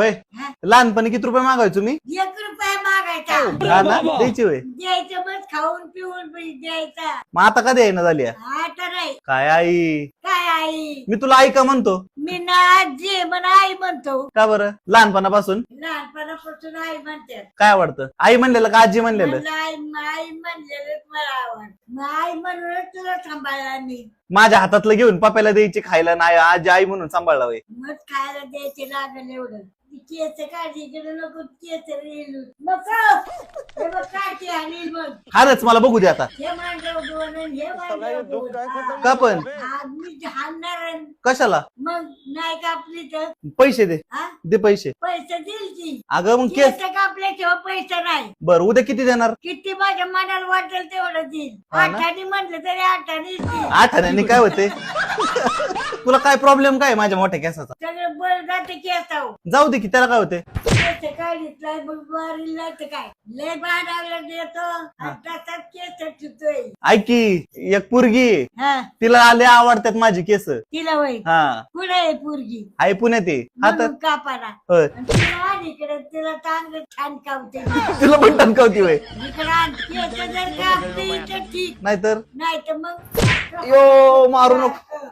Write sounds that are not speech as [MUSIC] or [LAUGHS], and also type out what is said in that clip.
होय? हा? लहानपणी किती रुपये मागायचो मी? एक रुपया मागायचा. हा ना द्यायची होय. द्यायचं बस खाऊन पिऊन बी द्यायचा. मग आता कधी आहे ना झाली आहे? आता नाही काय आई? काय आई? मी तुला आई का म्हणतो? मी ना आजी म्हण आई म्हणतो. का बरं? लहानपणापासून? लहानपणापासून आई म्हणते. काय आवडतं? आई म्हणलेलं का आजी म्हणलेलं? मला आई आई म्हणलेलं मला आवड आई म्हणून तुला सांभाळला मी माझ्या हातातलं घेऊन पप्याला द्यायची खायला नाही आजी आई म्हणून सांभाळला मग खायला द्यायचे लागल एवढं. ती केस काढली इकडे नको केस रेलू मग? हे बघ हारच मला बघू दे आता. हे मांडव दोन आणि मांडव दोन. का पण? हा, मी हाणणार कशाला? मग नाही कापली तर? पैसे दे. हा? दे पैसे. पैसे देईल की. अगं मग केस केस कापल्याशिवाय पैसे नाही. बर उद्या किती देणार? किती माझ्या मनाला वाटेल तेवढं देईल. हा ना? आठाने म्हटलं तरी आठाने देईल. काय होते [LAUGHS] तुला काय प्रॉब्लेम काय आहे माझ्या मोठ्या केसाचा? सगळं बळ जाते केस आहो जाऊ दे की त्याला काय होते केस काढितलाय मग बारील नाही तर काय? लय बाणाला देतो आणि तसाच केस ठेवतोय ऐक की एक पोरगी आहे. हा. तिला आले आवडतात माझी केस. तिला वय हा. कुठे आहे पोरगी? पुण्यात आहे. हा तर म्हणून कापाला होय. आणि तिला आण इकडे तिला चांगलं छान कापते तुला पण टणकावती होय. इकडे आण. केस जर कापली तर ठीक. नाहीतर? नाही तर मग यो मारू नको.